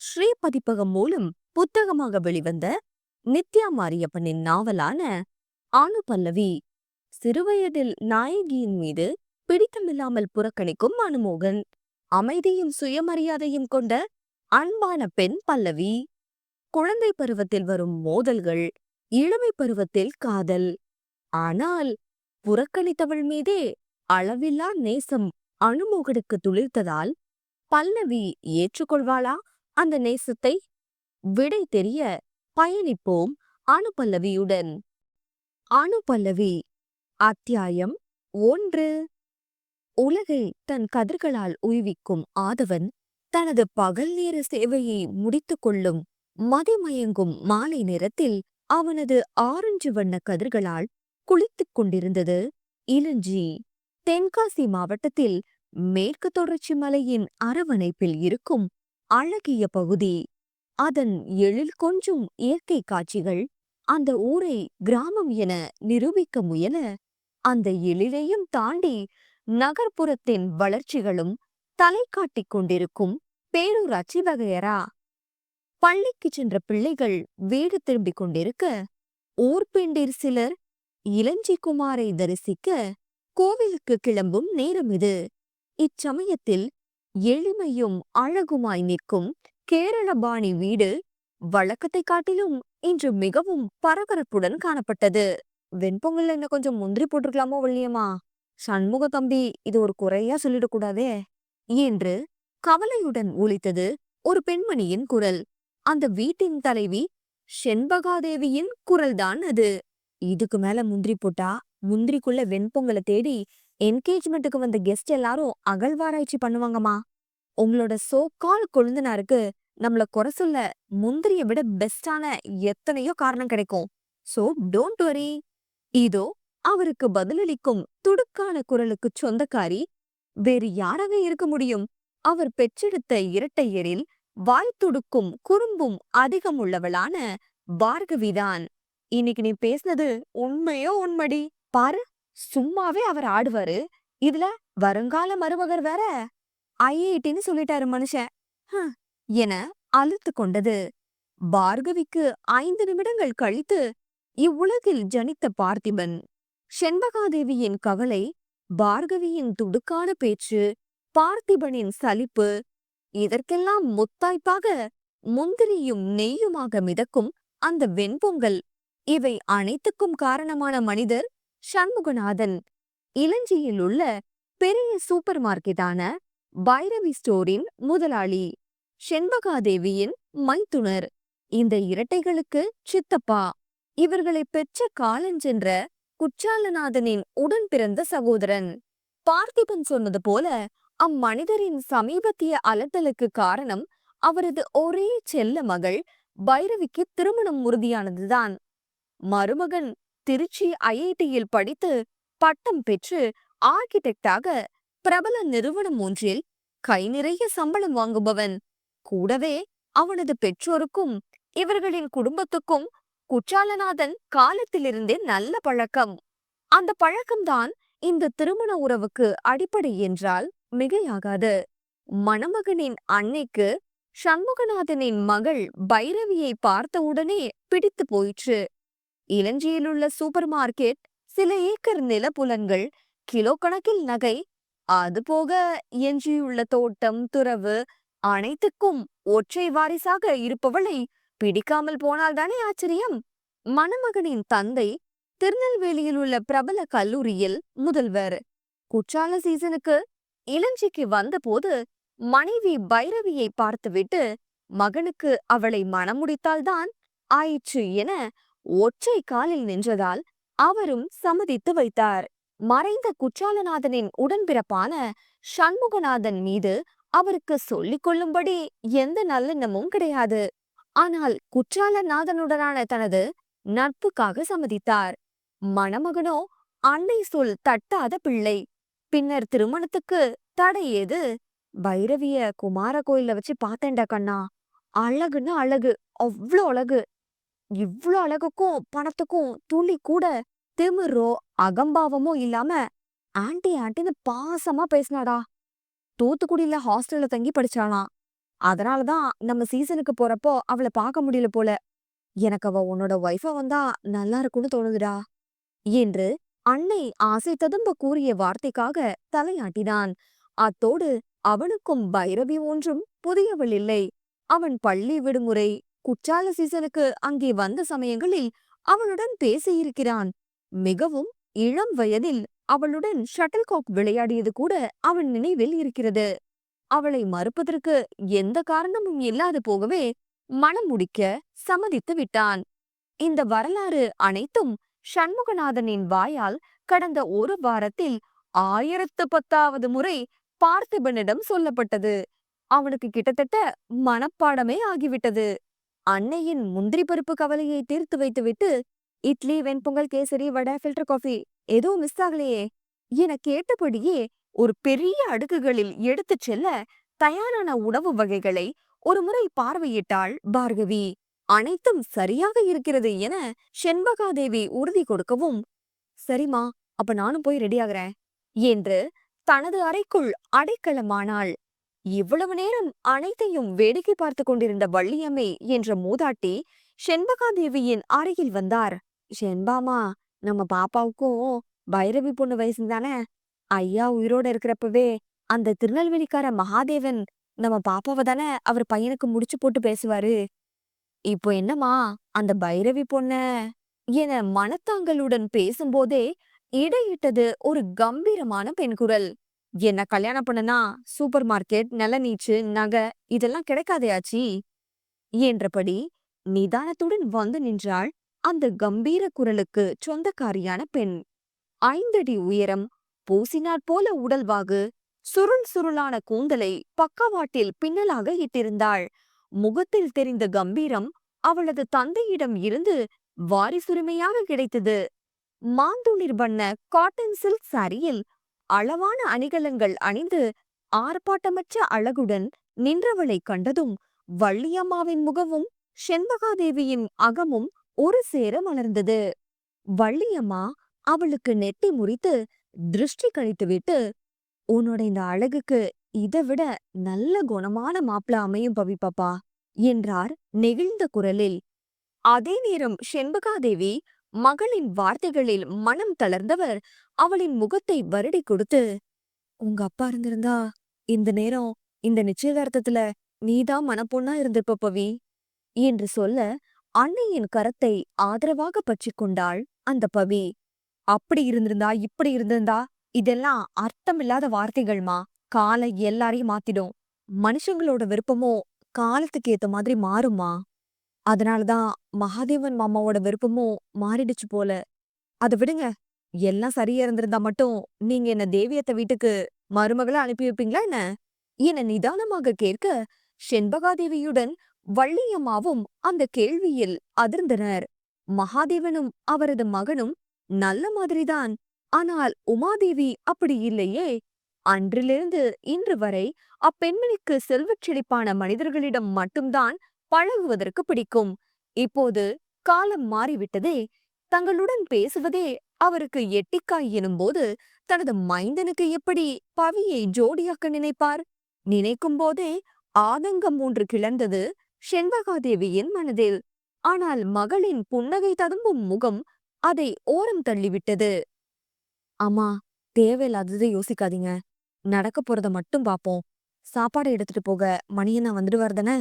ஸ்ரீ பதிப்பகம் மூலம் புத்தகமாக வெளிவந்த நித்யா மாரியப்பனின் நாவலான ஆணு பல்லவி சிறுவயதில் நாயகியின் மீது பிடித்தமில்லாமல் புறக்கணிக்கும் அனுமோகன் அமைதியும் சுயமரியாதையும் கொண்ட அன்பான பெண் பல்லவி. குழந்தை பருவத்தில் வரும் மோதல்கள் இளமை பருவத்தில் காதல். ஆனால் புறக்கணித்தவள் மீதே அளவில்லா நேசம் அனுமோகனுக்கு துளிர்த்ததால் பல்லவி ஏற்றுக்கொள்வாளா? அந்த நேசத்தை விடை தெரிய பயணிப்போம் அணுபல்லவியுடன் அணுபல்லவி அத்தியாயம் ஒன்று. உலகை தன் கதிர்களால் உய்விக்கும் ஆதவன் தனது பகல் நேர சேவையை முடித்துக் கொள்ளும் மதிமயங்கும் மாலை நேரத்தில் அவனது ஆரஞ்சு வண்ண கதிர்களால் குளித்துக் கொண்டிருந்தது. இளஞ்சி தென்காசி மாவட்டத்தில் மேற்கு தொடர்ச்சி மலையின் அரவணைப்பில் இருக்கும் அழகிய பகுதி. அதன் எழில் கொஞ்சும் இயற்கை காட்சிகள் அந்த ஊரை கிராமம் என நிரூபிக்க முயல அந்த எழிலையும் தாண்டி நகர்ப்புறத்தின் வளர்ச்சிகளும் தலை காட்டிக் கொண்டிருக்கும் பேரூராட்சி வகையரா. பள்ளிக்கு சென்ற பிள்ளைகள் வீடு திரும்பிக் கொண்டிருக்க ஊர்பெண்டிர் சிலர் இளஞ்சி குமாரை தரிசிக்க கோவிலுக்கு கிளம்பும் நேரம் இது. இச்சமயத்தில் எளிமையும் அழகுமாய் நிற்கும் கேரளபாணி வீடு வழக்கத்தை காட்டிலும் இன்று மிகவும் பரபரப்புடன் காணப்பட்டது. வெண்பொங்கல்ல என்ன கொஞ்சம் முந்திரி போட்டிருக்கலாமோ வள்ளியம்மா சண்முக தம்பி இது ஒரு குறையா சொல்லிடக்கூடாதே? என்று கவலையுடன் ஒலித்தது ஒரு பெண்மணியின் குரல். அந்த வீட்டின் தலைவி செண்பகாதேவியின் குரல்தான் அது. இதுக்கு மேல முந்திரி போட்டா முந்திரிக்குள்ள வெண்பொங்கலை தேடி என்கேஜ்மெண்ட்டுக்கு வந்த கெஸ்ட் எல்லாரும் அகழ்வாராய்ச்சி பண்ணுவாங்கம்மா. உங்களோட சோ கால் கொழுந்தனாருக்கு நம்மள குறை சொல்ல முந்திரிய விட பெஸ்டான எத்தனையோ காரணம் கிடைக்கும். சோ டோன்ட் வரி இதோ அவருக்கு பதிலளிக்கும் துடுக்கான குரலுக்கு சொந்தக்காரி வேறு யாராக இருக்க முடியும்? அவர் பெற்றெடுத்த இரட்டையரில் வாய் துடுக்கும் குறும்பும் அதிகம் உள்ளவளான பார்கவிதான். இன்னைக்கு நீ பேசுனது உண்மையோ உண்மடி? பாரு. சும்மாவே அவர் ஆடுவாரு. இதுல வருங்கால மருமகர் வேற? ஐஐடின்னு சொல்லிட்டாரு மனுஷன். என அழுத்து கொண்டது. பார்கவிக்கு ஐந்து நிமிடங்கள் கழித்து இவ்வுலகில் ஜனித்த பார்த்திபன். செண்பகாதேவியின் கவலை பார்கவியின் துடுக்கான பேச்சு பார்த்திபனின் சலிப்பு இதற்கெல்லாம் முத்தாய்ப்பாக முந்திரியும் நெய்யுமாக மிதக்கும் அந்த வெண்பொங்கல் இவை அனைத்துக்கும் காரணமான மனிதர் சண்முகநாதன் இளஞ்சியில் உள்ள பெரிய சூப்பர் மார்க்கெட்டான பைரவி ஸ்டோரின் முதலாளி செண்பகாதேவியின் மைத்துனர். இந்த இரட்டைகளுக்கு சித்தப்பா. இவர்களை பெற்ற காலஞ்சென்ற குற்றாலநாதனின் உடன் பிறந்த சகோதரன். பார்த்திபன் சொன்னது போல அம்மனிதரின் சமீபத்திய அலட்டலுக்கு காரணம் அவரது ஒரே செல்ல மகள் பைரவிக்கு திருமணம் உறுதியானதுதான். மருமகன் திருச்சி ஐஐடியில் படித்து பட்டம் பெற்று ஆர்கிடெக்டாக பிரபல நிறுவனம் ஒன்றில் கை நிறைய சம்பளம் வாங்குபவன். கூடவே அவனது பெற்றோருக்கும் இவர்களின் குடும்பத்துக்கும் குற்றாலநாதன் காலத்திலிருந்தே நல்ல பழக்கம். அந்த பழக்கம்தான் இந்த திருமண உறவுக்கு அடிப்படை என்றால் மிகையாகாது. மணமகனின் அன்னைக்கு சண்முகநாதனின் மகள் பைரவியை பார்த்தவுடனே பிடித்து போயிற்று. இளஞ்சியிலுள்ள சூப்பர் மார்க்கெட் சில ஏக்கர் நிலப்புலன்கள் கிலோ கணக்கில் நகை அது போக எஞ்சியுள்ள தோட்டம் துறவு அனைத்துக்கும் ஒற்றை வாரிசாக இருப்பவளை பிடிக்காமல் போனால்தானே ஆச்சரியம்? மணமகனின் தந்தை திருநெல்வேலியில் உள்ள பிரபல கல்லூரியில் முதல்வர். குற்றால சீசனுக்கு இளஞ்சிக்கு வந்தபோது மனைவி பைரவியை பார்த்துவிட்டு மகனுக்கு அவளை மணமுடித்தால்தான் ஆயிற்று என ஒற்றை காலில் நின்றதால் அவரும் சம்மதித்து வைத்தார். மறைந்த குற்றாலநாதனின் உடன்பிறப்பான சண்முகநாதன் மீது அவருக்கு சொல்லிக் கொள்ளும்படி எந்த நல்லெண்ணமும் கிடையாது. ஆனால் குற்றாலநாதனுடனான தனது நட்புக்காக சம்மதித்தார். மணமகனோ அன்னை சொல் தட்டாத பிள்ளை. பின்னர் திருமணத்துக்கு தடை ஏது? பைரவிய குமார கோயில்ல வச்சு பார்த்தேன்டா கண்ணா. அழகுன்னு அழகு. அவ்ளோ அழகு. இவ்ளோ அழகுக்கும் பணத்துக்கும் துளி கூட திமிரோ அகம்பாவமோ இல்லாம ஆண்டி ஆண்டின்னு பாசமா பேசினாடா. தூத்துக்குடியில ஹாஸ்டல்ல தங்கி படிச்சாளாம். அதனாலதான் நம்ம சீசனுக்கு போறப்போ அவளை பார்க்க முடியல போல. எனக்கு அவ உன்னோட ஒய்ஃபா வந்தா நல்லா இருக்கும்னு தோணுதுடா. என்று அன்னை ஆசை ததும்ப கூறிய வார்த்தைக்காக தலையாட்டினான். அத்தோடு அவனுக்கும் பைரவி ஒன்றும் புதியவள் இல்லை. அவன் பள்ளி விடுமுறை குற்றால சீசனுக்கு அங்கே வந்த சமயங்களில் அவளுடன் பேசியிருக்கிறான். மிகவும் இளம் வயதில் அவளுடன் ஷட்டில்காக் விளையாடியது கூட அவன் நினைவில் இருக்கிறது. அவளை மறுப்பதற்கு எந்த காரணமும் இல்லாது போகவே மனம் முடிக்க சம்மதித்து விட்டான். இந்த வரலாறு அனைத்தும் சண்முகநாதனின் வாயால் கடந்த ஒரு வாரத்தில் ஆயிரத்து பத்தாவது முறை பார்த்திபனிடம் சொல்லப்பட்டது. அவனுக்கு கிட்டத்தட்ட மனப்பாடமே ஆகிவிட்டது. அன்னையின் முந்திரி பருப்பு கவலையை தீர்த்து வைத்துவிட்டு இட்லி வெண்பொங்கல் கேசரி வடை ஃபில்டர் காஃபி எதுவும் மிஸ் ஆகலையே. என கேட்டபடியே ஒரு பெரிய அடுக்குகளில் எடுத்துச் செல்ல தயாரான உணவு வகைகளை ஒரு முறை பார்வையிட்டாள் பார்கவி. அனைத்தும் சரியாக இருக்கிறது என செண்பகாதேவி உறுதி கொடுக்கவும் சரிம்மா அப்ப நானும் போய் ரெடி ஆகிறேன் என்று தனது அறைக்குள் அடைக்கலமானாள். இவ்வளவு நேரம் அனைத்தையும் வேடிக்கை பார்த்து கொண்டிருந்த வள்ளியம்மை என்ற மூதாட்டி செண்பகாதேவியின் அறையில் வந்தார். செண்பாமா நம்ம பாப்பாவுக்கும் பைரவி பொண்ணு வயசு தானே ஐயா உயிரோட இருக்கிறப்பவே அந்த திருநெல்வேலிக்கார மகாதேவன் நம்ம பாப்பாவை தானே அவர் பையனுக்கு முடிச்சு போட்டு பேசுவாரு? இப்போ என்னம்மா அந்த பைரவி பொண்ண என மனத்தாங்களுடன் பேசும்போதே இடையிட்டது ஒரு கம்பீரமான பெண் குரல். என்ன கல்யாணம் பண்ணனா சூப்பர் மார்க்கெட் நிலநீச்சு நகை இதெல்லாம் கிடைக்காதையாச்சி என்றபடி நிதானத்துடன் வந்து நின்றாள் அந்த கம்பீர குரலுக்கு சொந்தக்காரியான பெண். ஐந்தடி உயரம் பூசினாற் போல உடல்வாகு சுருள் சுருளான கூந்தலை பக்கவாட்டில் பின்னலாக இட்டிருந்தாள். முகத்தில் தெரிந்த கம்பீரம் அவளது தந்தையிடம் இருந்து வாரிசுரிமையாக கிடைத்தது. மாந்துளிர் வண்ண காட்டன் சில்க் சாரியில் அளவான அணிகலன்கள் அணிந்து ஆர்ப்பாட்டமற்ற அழகுடன் நின்றவளைக் கண்டதும் வள்ளியம்மாவின் முகமும் செண்பகாதேவியின் அகமும் ஒரு சேர மலர்ந்தது. வள்ளியம்மா அவளுக்கு நெட்டி முறித்து திருஷ்டி கழித்துவிட்டு உன்னோட இந்த அழகுக்கு இதை விட நல்ல குணமான மாப்பிள அமையும் பவிப்பாப்பா என்றார் நெகிழ்ந்த குரலில். அதே நேரம் செண்பகாதேவி மகளின் வார்த்தைகளில் மனம் தளர்ந்தவர் அவளின் முகத்தை வருடி கொடுத்து உங்க அப்பா இருந்திருந்தா இந்த நேரம் இந்த நிச்சயதார்த்தத்துல நீதான் மனப்பொண்ணா இருந்திருப்ப பவி என்று சொல்ல அன்னையின் கரத்தை ஆதரவாக பற்றிக் கொண்டாள் அந்த பவி. அப்படி இருந்திருந்தா இப்படி இருந்திருந்தா இதெல்லாம் அர்த்தமில்லாத வார்த்தைகள்மா. காலை எல்லாரையும் மாத்திடும். மனுஷங்களோட விருப்பமோ காலத்துக்கு ஏத்த மாதிரி மாறுமா அதனால தான் மகாதேவன் மாமாவோட விருப்பமும் மாறிடுச்சு போல. அத விடுங்க. எல்லாம் சரியா இருந்திருந்தா மட்டும் நீங்க என்ன தேவியத்த வீட்டுக்கு மருமகளை அனுப்பி வைப்பீங்களா என்ன? என நிதானமாக கேட்க செண்பகாதேவியுடன் வள்ளியம்மாவும் அந்த கேள்வியில் அதிர்ந்தனர். மகாதேவனும் அவரது மகனும் நல்ல மாதிரிதான். ஆனால் உமாதேவி அப்படி இல்லையே. அன்றிலிருந்து இன்று வரை அப்பெண்மணிக்கு செல்வச் செழிப்பான மனிதர்களிடம் மட்டும்தான் பழகுவதற்கு பிடிக்கும். இப்போது காலம் மாறிவிட்டதே தங்களுடன் பேசுவதே அவருக்கு எட்டிக்காய் எனும்போது தனது மைந்தனுக்கு எப்படி பவியை ஜோடியாக்க நினைப்பார்? நினைக்கும் போதே ஆதங்கம் ஒன்று கிளர்ந்தது செண்பகாதேவியின் மனதில். ஆனால் மகளின் புன்னகை ததும்பும் முகம் அதை ஓரம் தள்ளிவிட்டது. அம்மா தேவையில்லாததை யோசிக்காதீங்க. நடக்க போறத மட்டும் பாப்போம். சாப்பாடு எடுத்துட்டு போக மணியனா வந்துடுவார் தானே?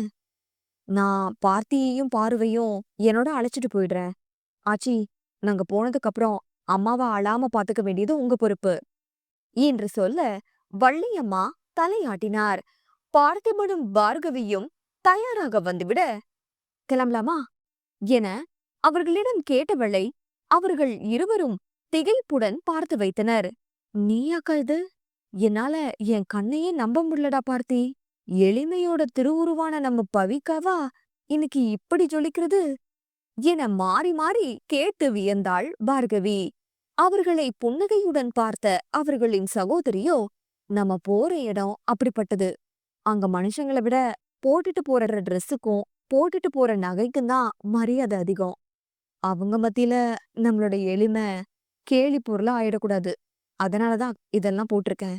நான் பார்த்தியையும் பார்வையும் என்னோட அழைச்சிட்டு போயிடுறேன். ஆச்சி நாங்க போனதுக்கு அப்புறம் அம்மாவை அழாம பாத்துக்க வேண்டியது உங்க பொறுப்பு. என்று சொல்ல வள்ளியம்மா தலையாட்டினார். பார்த்திபனும் பார்கவியும் தயாராக வந்துவிட கிளம்பலாமா? என அவர்களிடம் கேட்டவளை அவர்கள் இருவரும் திகைப்புடன் பார்த்து வைத்தனர். நீயாக்கா இது? என்னால என் கண்ணையே நம்ப முடியலடா பார்த்தி. எளிமையோட திருவுருவான நம்ம பவிக்காவா? இன்னைக்கு இப்படி ஜொலிக்கிறது? என மாறி மாறி கேட்டு வியந்தாள் பார்கவி. அவர்களை புன்னகையுடன் பார்த்த அவர்களின் சகோதரியோ நம்ம போற இடம் அப்படிப்பட்டது. அங்க மனுஷங்களை விட போட்டுட்டு போற ட்ரெஸ்ஸுக்கும் போட்டுட்டு போற நகைக்கும் தான் மரியாதை அதிகம். அவங்க மத்தியில நம்மளோட எளிமை கேலி பொருளா ஆயிடக்கூடாது. அதனாலதான் இதெல்லாம் போட்டிருக்கேன்.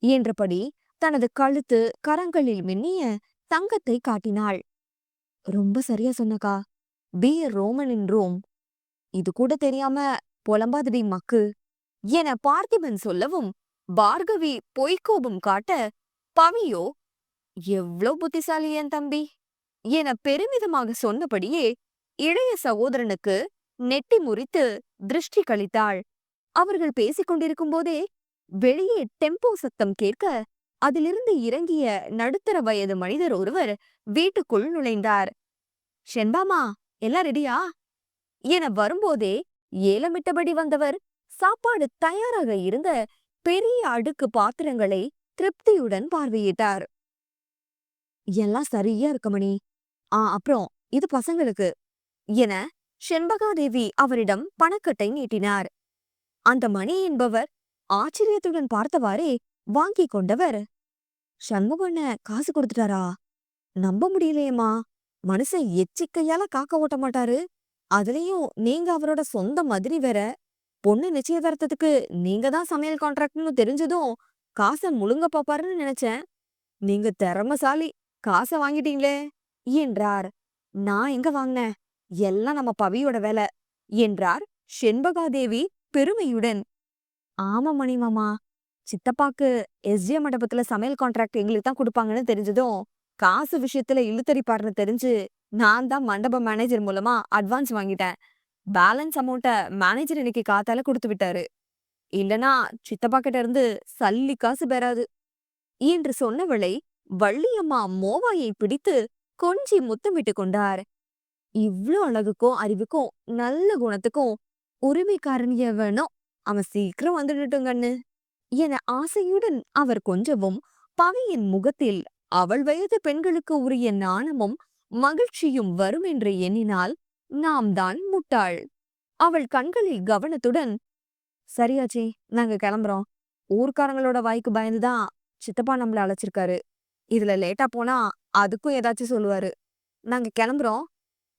என்றபடி தனது கழுத்து கரங்களில் மின்னிய தங்கத்தை காட்டினாள். ரொம்ப சரியா சொன்னக்கா. பி. Roman in Rome. இது கூட தெரியாம புலம்பாதடி மக்கு என பார்த்திபன் சொல்லவும் பார்கவி பொய்க்கோபம் காட்ட பவியோ எவ்ளோ புத்திசாலி என் தம்பி என பெருமிதமாக சொன்னபடியே இளைய சகோதரனுக்கு நெட்டி முறித்து திருஷ்டி கழித்தாள். அவர்கள் பேசிக் கொண்டிருக்கும் போதே வெளியே டெம்போ சத்தம் கேட்க அதிலிருந்து இறங்கிய நடுத்தர வயது மனிதர் ஒருவர் வீட்டுக்குள் நுழைந்தார். ஷென்பாமா எல்லாம் ரெடியா? என வரும்போதே ஏலமிட்டபடி வந்தவர். சாப்பாடு தயாராக இருந்த பெரிய அடுக்கு பாத்திரங்களை திருப்தியுடன் பார்வையிட்டார். எல்லாம் சரியா இருக்கு மணி. ஆ அப்புறம் இது பசங்களுக்கு? என செண்பகாதேவி அவரிடம் பணக்கட்டை நீட்டினார். அந்த மணி என்பவர் ஆச்சரியத்துடன் பார்த்தவாறே வாங்கிக் கொண்டவர். சண்முகண்ண காசு கொடுத்துட்டாரா? நம்ப முடியலையேம்மா. மனுஷன் எச்சிக்கையால காக்க ஓட்ட மாட்டாரு. அதுலயும் நீங்க அவரோட சொந்த மாதிரி வேற. பொண்ணு நிச்சயதார்த்தத்துக்கு நீங்க தான் சமையல் கான்ட்ராக்ட்னு தெரிஞ்சதும் காசை முழுங்க பாப்பாருன்னு நினைச்சேன். நீங்க திறமசாலி காசை வாங்கிட்டீங்களே என்றார். நான் எங்க வாங்கினேன்? எல்லாம் நம்ம பவியோட வேலை என்றார் செண்பகாதேவி பெருமையுடன். ஆமா மணிமாமா சித்தப்பாக்கு எஸ்ஜிஎம் மண்டபத்துல சமையல் கான்ட்ராக்ட் எங்களுக்கு தான் கொடுப்பாங்கன்னு தெரிஞ்சதும் காசு விஷயத்துல இழுத்தறிப்பாருன்னு தெரிஞ்சு நான் தான் மண்டப மேனேஜர் மூலமா அட்வான்ஸ் வாங்கிட்டேன். பேலன்ஸ் அமௌண்ட்ட மேனேஜர் இன்னைக்கு காத்தால கொடுத்து விட்டாரு. இல்லனா சித்தப்பா கிட்ட இருந்து சல்லி காசு பெறாது. என்று சொன்னவளை வள்ளியம்மா மோவாயை பிடித்து கொஞ்சி முத்தமிட்டு கொண்டார். இவ்ளோ அழகுக்கும் அறிவுக்கும் நல்ல குணத்துக்கும் உரிமைக்காரன் எவனோ? அவன் சீக்கிரம் வந்துடட்டுங்கன்னு என ஆசையுடன் அவர் கொஞ்சவும் பவியின் முகத்தில் அவள் வயது பெண்களுக்கு உரிய நாணமும் மகிழ்ச்சியும் வரும் என்று எண்ணினால் நாம் தான் முட்டாள். அவள் கண்களில் கவனத்துடன் சரியாச்சி நாங்க கிளம்புறோம். ஊர்க்காரங்களோட வாய்க்கு பயந்துதான் சித்தப்பா நம்மள அழைச்சிருக்காரு. இதுல லேட்டா போனா அதுக்கும் ஏதாச்சும் சொல்லுவாரு. நாங்க கிளம்புறோம்.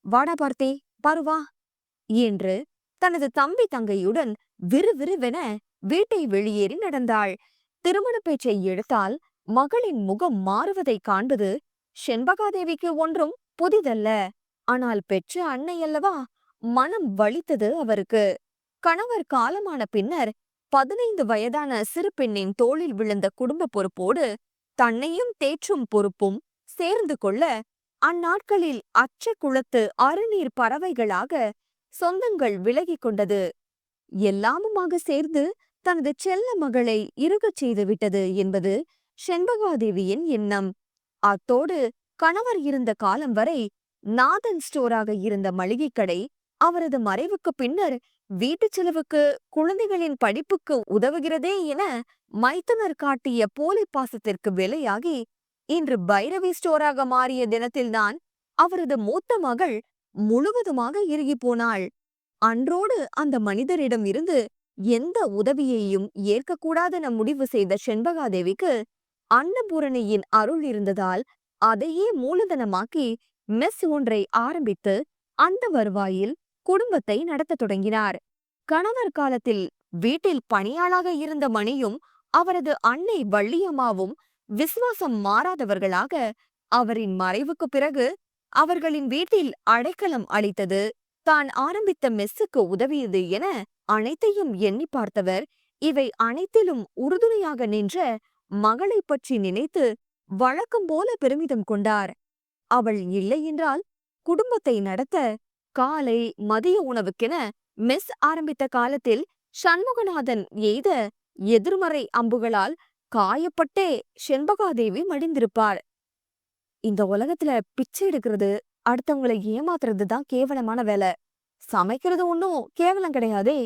வாடா பார்த்தே பாருவா என்று தனது தம்பி தங்கையுடன் விறுவிறுவென வீட்டை வெளியேறி நடந்தாள். திருமண பேச்சை எடுத்தால் மகளின் முகம் மாறுவதைக் காண்பது செண்பகாதேவிக்கு ஒன்றும் புதிதல்ல. ஆனால் பெற்ற அன்னை அல்லவா மனம் வலித்தது அவருக்கு. கணவர் காலமான பின்னர் பதினைந்து வயதான சிறு பெண்ணின் தோளில் விழுந்த குடும்ப பொறுப்போடு தன்னையும் தேற்றும் பொறுப்பும் சேர்ந்து கொள்ள அந்நாட்களில் அச்ச குளத்து அருநீர் பறவைகளாக சொந்தங்கள் விலகிக் கொண்டது. எல்லாமுமாக சேர்ந்து தனது செல்ல மகளை இருகச் செய்துவிட்டது என்பது செண்பகாதேவியின் எண்ணம். அத்தோடு கணவர் இருந்த காலம் வரை நாதன் ஸ்டோராக இருந்த மளிகை கடை அவரது மறைவுக்கு பின்னர் வீட்டுச் செலவுக்கு குழந்தைகளின் படிப்புக்கு உதவுகிறதே என மைத்துனர் காட்டிய போலி பாசத்திற்கு விலையாகி இன்று பைரவி ஸ்டோராக மாறிய தினத்தில்தான் அவரது மூத்த மகள் முழுவதுமாக இறுகி போனாள். அன்றோடு அந்த மனிதரிடம் இருந்து எந்த உதவியையும் ஏற்கக்கூடாதென முடிவு செய்த செண்பகாதேவிக்கு அன்னபூரணியின் அருள் இருந்ததால் அதையே மூலதனமாக்கி மெஸ் ஒன்றை ஆரம்பித்து அந்த வருவாயில் குடும்பத்தை நடத்தத் தொடங்கினார். கணவர் காலத்தில் வீட்டில் பணியாளாக இருந்த மணியும் அவரது அன்னை வள்ளியம்மாவும் விசுவாசம் மாறாதவர்களாக அவரின் மறைவுக்கு பிறகு அவர்களின் வீட்டில் அடைக்கலம் அளித்தது. தான் ஆரம்பித்த மெஸ்ஸுக்கு உதவியது என அனைத்தையும் எண்ணி பார்த்தவர் இவை அனைத்திலும் உறுதுணையாக நின்ற மகளை பற்றி நினைத்து வழக்கம் போல பெருமிதம் கொண்டார். அவள் இல்லை என்றால் குடும்பத்தை நடத்த காலை மதிய உணவுக்கென மெஸ் ஆரம்பித்த காலத்தில் சண்முகநாதன் எய்த எதிர்மறை அம்புகளால் காயப்பட்டே செண்பகாதேவி மடிந்திருப்பாள். இந்த உலகத்துல பிச்சை எடுக்கிறது அடுத்தவங்களை ஏமாத்துறது தான் கேவலமான வேலை. சமைக்கிறது ஒன்னும் கேவலம் கிடையாதே.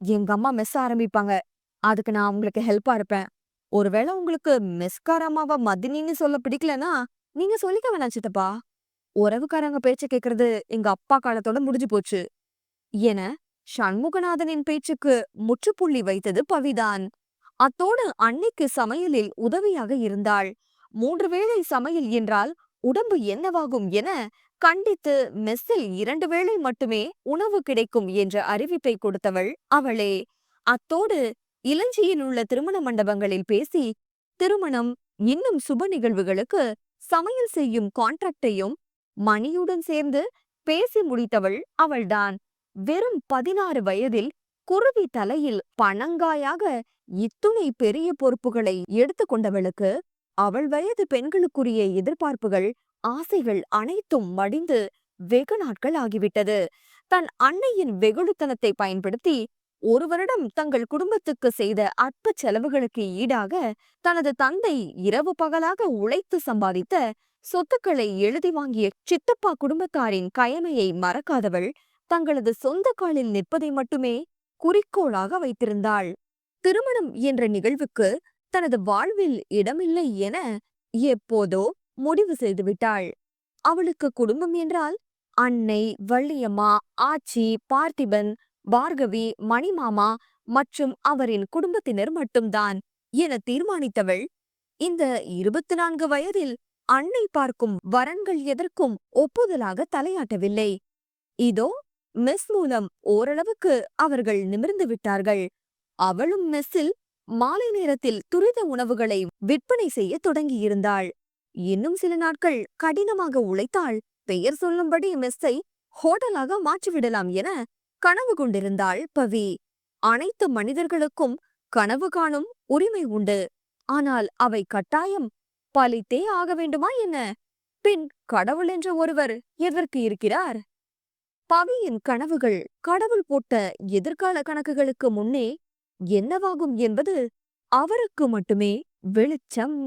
எங்க அம்மா மெஸ் ஆரம்பிப்பாங்க. அதுக்கு நான் உங்களுக்கு ஹெல்ப்பா இருப்பேன். ஒருவேளை உங்களுக்கு மெஸ்காரம்மாவ மதினின்னு சொல்ல பிடிக்கலனா நீங்க சொல்லிக்க வேணாம் சித்தப்பா. உறவுக்காரங்க பேச்ச கேட்கறது எங்க அப்பா காலத்தோட முடிஞ்சு போச்சு. என சண்முகநாதனின் பேச்சுக்கு முற்றுப்புள்ளி வைத்தது பவிதான். அத்தோடு அன்னைக்கு சமையலில் உதவியாக இருந்தாள். மூன்று வேளை சமையல் என்றால் உடம்பு என்னவாகும் என கண்டித்து மெஸ்ஸில் இரண்டு வேளை மட்டுமே உணவு கிடைக்கும் என்ற அறிவிப்பை கொடுத்தவள் அவளே. அத்தோடு இலஞ்சியில் உள்ள திருமண மண்டபங்களில் பேசி திருமணம் இன்னும் சுப நிகழ்வுகளுக்கு சமையல் செய்யும் கான்ட்ராக்டையும் மணியுடன் சேர்ந்து பேசி முடித்தவள் அவள்தான். வெறும் பதினாறு வயதில் குருவி தலையில் பணங்காயாக இத்துணை பெரிய பொறுப்புகளை எடுத்துக்கொண்டவளுக்கு அவள் வயது பெண்களுக்குரிய எதிர்பார்ப்புகள் ஆசைகள் அனைத்தும் மடிந்து வெகு நாட்கள் ஆகிவிட்டது. தன் அன்னையின் வெகுளுத்தனத்தை பயன்படுத்தி ஒரு வருடம் தங்கள் குடும்பத்துக்கு செய்த அற்ப செலவுகளுக்கு ஈடாக தனது தந்தை இரவு பகலாக உழைத்து சம்பாதித்த சொத்துக்களை எழுதி வாங்கிய சித்தப்பா குடும்பத்தாரின் கயமையை மறக்காதவள் தங்களது சொந்த காலில் நிற்பதை மட்டுமே குறிக்கோளாக வைத்திருந்தாள். திருமணம் என்ற நிகழ்வுக்கு தனது வாழ்வில் இடமில்லை என எப்போதோ முடிவு செய்துவிட்டாள் அவளுக்கு குடும்பம் என்றால் அன்னை வள்ளியம்மா ஆச்சி பார்த்திபன் பார்கவி மணிமாமா மற்றும் அவரின் குடும்பத்தினர் மட்டும்தான் என தீர்மானித்தவள். இந்த இருபத்தி நான்கு வயதில் அன்னை பார்க்கும் வரன்கள் எதற்கும் ஒப்புதலாக தலையாட்டவில்லை. இதோ மெஸ் மூலம் ஓரளவுக்கு அவர்கள் நிமிர்ந்து விட்டார்கள். அவளும் மெஸ்ஸில் மாலை நேரத்தில் துரித உணவுகளை விற்பனை செய்ய தொடங்கியிருந்தாள். இன்னும் சில நாட்கள் கடினமாக உழைத்தாள் பெயர் சொல்லும்படி மெஸ்ஸை ஹோட்டலாக மாற்றிவிடலாம் என கனவு கொண்டிருந்தாள் பவி. அனைத்து மனிதர்களுக்கும் கனவு காணும் உரிமை உண்டு. ஆனால் அவை கட்டாயம் பலித்தே ஆக வேண்டுமா என்ன? பின் கடவுள் என்ற ஒருவர் எதற்கு இருக்கிறார்? பவியின் கனவுகள் கடவுள் போட்ட எதிர்கால கணக்குகளுக்கு முன்னே என்னவாகும் என்பது அவருக்கு மட்டுமே வெளிச்சம்.